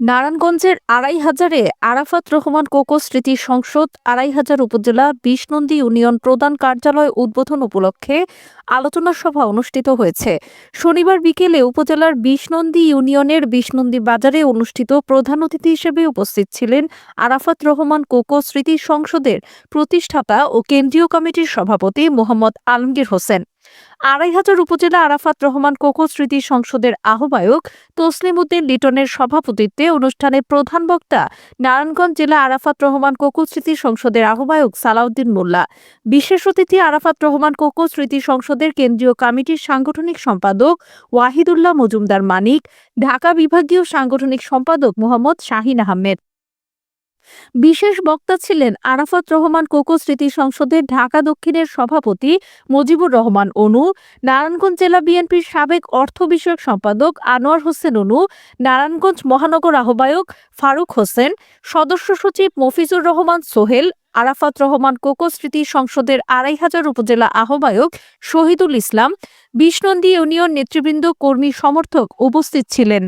নারায়ণগঞ্জের আড়াই হাজারে আরাফাত রহমান কোকো স্মৃতি সংসদ, আড়াই হাজার উপজেলা বিশনন্দী ইউনিয়ন প্রধান কার্যালয় উদ্বোধন উপলক্ষে আলোচনা সভা অনুষ্ঠিত হয়েছে। শনিবার বিকেলে উপজেলার বিশনন্দী ইউনিয়নের বিশনন্দী বাজারে অনুষ্ঠিত প্রধান অতিথি হিসেবে উপস্থিত ছিলেন আরাফাত রহমান কোকো স্মৃতি সংসদের প্রতিষ্ঠাতা ও কেন্দ্রীয় কমিটির সভাপতি মোহাম্মদ আলমগীর হোসেন। আড়াই হাজার উপজেলা আরাফাত রহমান কোকো স্মৃতি সংসদের আহ্বায়ক তসলিম উদ্দিন লিটনের সভাপতিত্বে অনুষ্ঠানে প্রধান বক্তা নারায়ণগঞ্জ জেলা আরাফাত রহমান কোকো স্মৃতি সংসদের আহ্বায়ক সালাউদ্দিন মোল্লা। বিশেষ অতিথি আরাফাত রহমান কোকো স্মৃতি সংসদের কেন্দ্রীয় কমিটির সাংগঠনিক সম্পাদক ওয়াহিদুল্লাহ মজুমদার মানিক, ঢাকা বিভাগীয় সাংগঠনিক সম্পাদক মোহাম্মদ শাহিন আহমেদ। বিশেষ বক্তা ছিলেন আরাফাত রহমান কোকো স্মৃতি সংসদের ঢাকা দক্ষিণের সভাপতি মুজিবুর রহমান অনু, নারায়ণগঞ্জ জেলা বিএনপির সাবেক অর্থ বিষয়ক সম্পাদক আনোয়ার হোসেন অনু, নারায়ণগঞ্জ মহানগর আহ্বায়ক ফারুক হোসেন, সদস্য সচিব মফিজুর রহমান সোহেল, আরাফাত রহমান কোকো স্মৃতি সংসদের আড়াই হাজার উপজেলা আহ্বায়ক শহীদুল ইসলাম, বিষ্ণন্দী ইউনিয়ন নেতৃবৃন্দ কর্মী সমর্থক উপস্থিত ছিলেন।